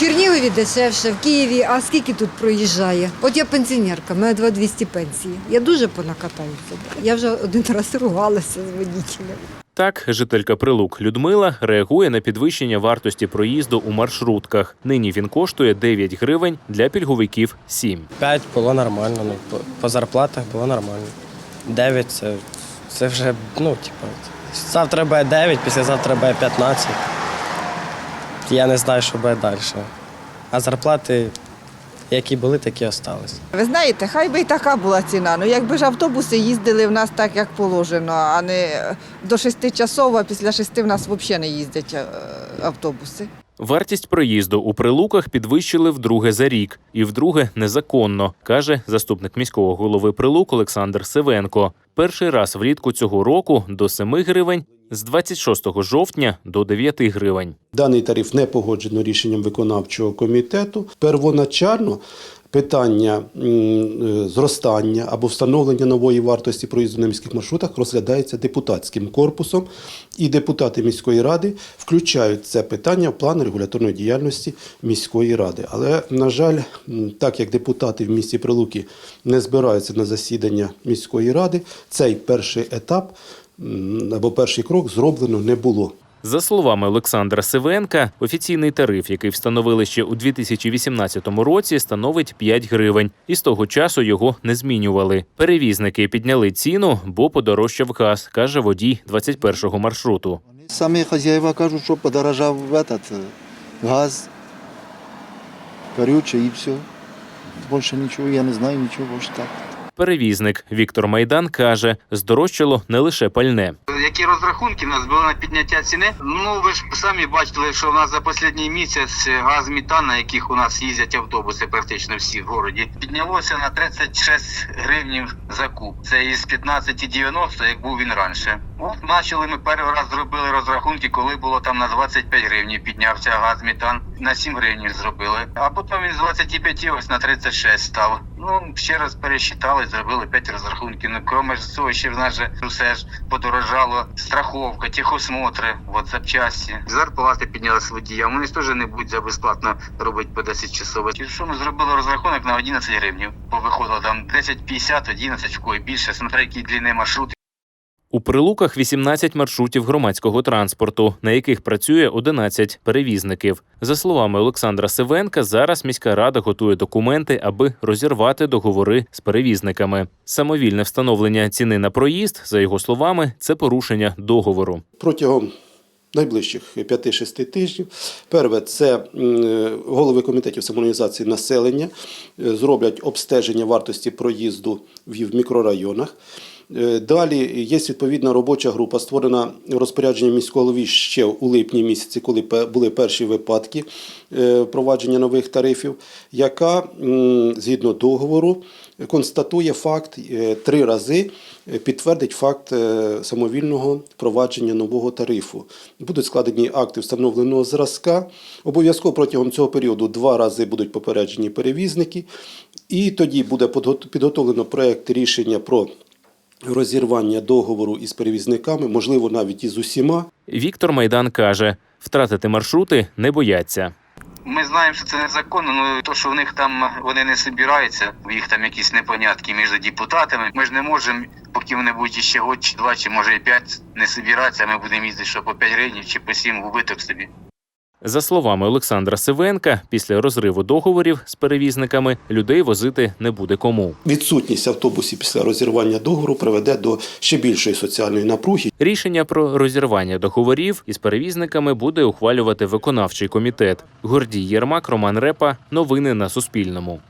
Чернігові дешевше, в Києві, а скільки тут проїжджає? От я пенсіонерка, мене 2200 пенсії. Я дуже понакатаюся. Я вже один раз ругалася з водителем. Так, жителька Прилук Людмила реагує на підвищення вартості проїзду у маршрутках. Нині він коштує 9 гривень для пільговиків 7. 5 було нормально, ну, по, по зарплатах було нормально. 9 це, це вже, ну, типу, завтра буде 9, післязавтра буде 15. Я не знаю, що буде далі. А зарплати, які були, такі остались. Ви знаєте, хай би і така була ціна. Ну якби ж автобуси їздили в нас так, як положено, а не до шести часов, а після шести в нас взагалі не їздять е, автобуси. Вартість проїзду у прилуках підвищили вдруге за рік, і вдруге незаконно, каже заступник міського голови прилук Олександр Севенко. Перший раз влітку цього року до 7 гривень, з 26 жовтня до 9 гривень. Даний тариф не погоджено рішенням виконавчого комітету. Первоначально питання е, зростання або встановлення нової вартості проїзду на міських маршрутах розглядається депутатським корпусом, і депутати міської ради включають це питання в план регуляторної діяльності міської ради. Але, на жаль, так як депутати в місті Прилуки не збираються на засідання міської ради, цей перший етап або перший крок зроблено не було. За словами Олександра Сивенка, офіційний тариф, який встановили ще у 2018 році, становить 5 гривень, і з того часу його не змінювали. Перевізники підняли ціну, бо подорожчав газ, каже водій 21-го маршруту. Самі хазяїва кажуть, що подорожав этот, е, газ, горюче і все. Більше нічого, я не знаю нічого більше так. Перевізник Віктор Майдан каже, здорожчало не лише пальне. Які розрахунки в нас були на підняття ціни? Ну ви ж самі бачили, що в нас за останній місяць газ метан, на яких у нас їздять автобуси, практично всі в городі, піднялося на 36 гривнів за куб. Це із 15,90, як був він раніше. От почали ми перший раз зробили розрахунки, коли було там на 25 гривень піднявся газ метан, на 7 гривень зробили. А потім він з 25 ось на 36 став. Ну ще раз пересчитали, зробили 5 розрахунків. Ну кроме ж цього, ще в нас же все ж подорожало страховка, техосмотри, от запчасті. Зарплати піднялися водіям. Вони ж теж не будуть за безплатно робити по 10 часов. Через що ми зробили розрахунок на 11 гривень. Повиходило там 10-50, 11 в кої більше, смотря які длини маршрути. У прилуках 18 маршрутів громадського транспорту, на яких працює 11 перевізників. За словами Олександра Сивенка, зараз міська рада готує документи, аби розірвати договори з перевізниками. Самовільне встановлення ціни на проїзд, за його словами, це порушення договору. протягом найближчих 5-6 тижнів. Перше, це голови комітетів самоорганізації населення е, зроблять обстеження вартості проїзду в в мікрорайонах. Е, Далі є відповідна робоча група, створена розпорядженням міського голови ще у липні місяці, коли були перші випадки е, впровадження нових тарифів, яка згідно договору констатує факт е, три рази, підтвердить факт самовільного впровадження нового тарифу. Будуть складені акти встановленого зразка. Обов'язково протягом цього періоду два рази будуть попереджені перевізники, і тоді буде підготовлено проект рішення про розірвання договору із перевізниками, можливо, навіть із усіма. Віктор Майдан каже, втратити маршрути не бояться. Ми знаємо, що це незаконно, ну то, що в них там вони не собираються, в їх там якісь непонятки між депутатами. Ми ж не можемо, поки вони будуть ще год чи два, чи може і п'ять не собиратися, ми будемо їздити, що по 5 гривень чи по 7 губиток собі. За словами Олександра Сивенка, після розриву договорів з перевізниками людей возити не буде кому. Відсутність автобусів після розірвання договору приведе до ще більшої соціальної напруги. Рішення про розірвання договорів із перевізниками буде ухвалювати виконавчий комітет. Гордій Єрмак, Роман Репа. Новини на Суспільному.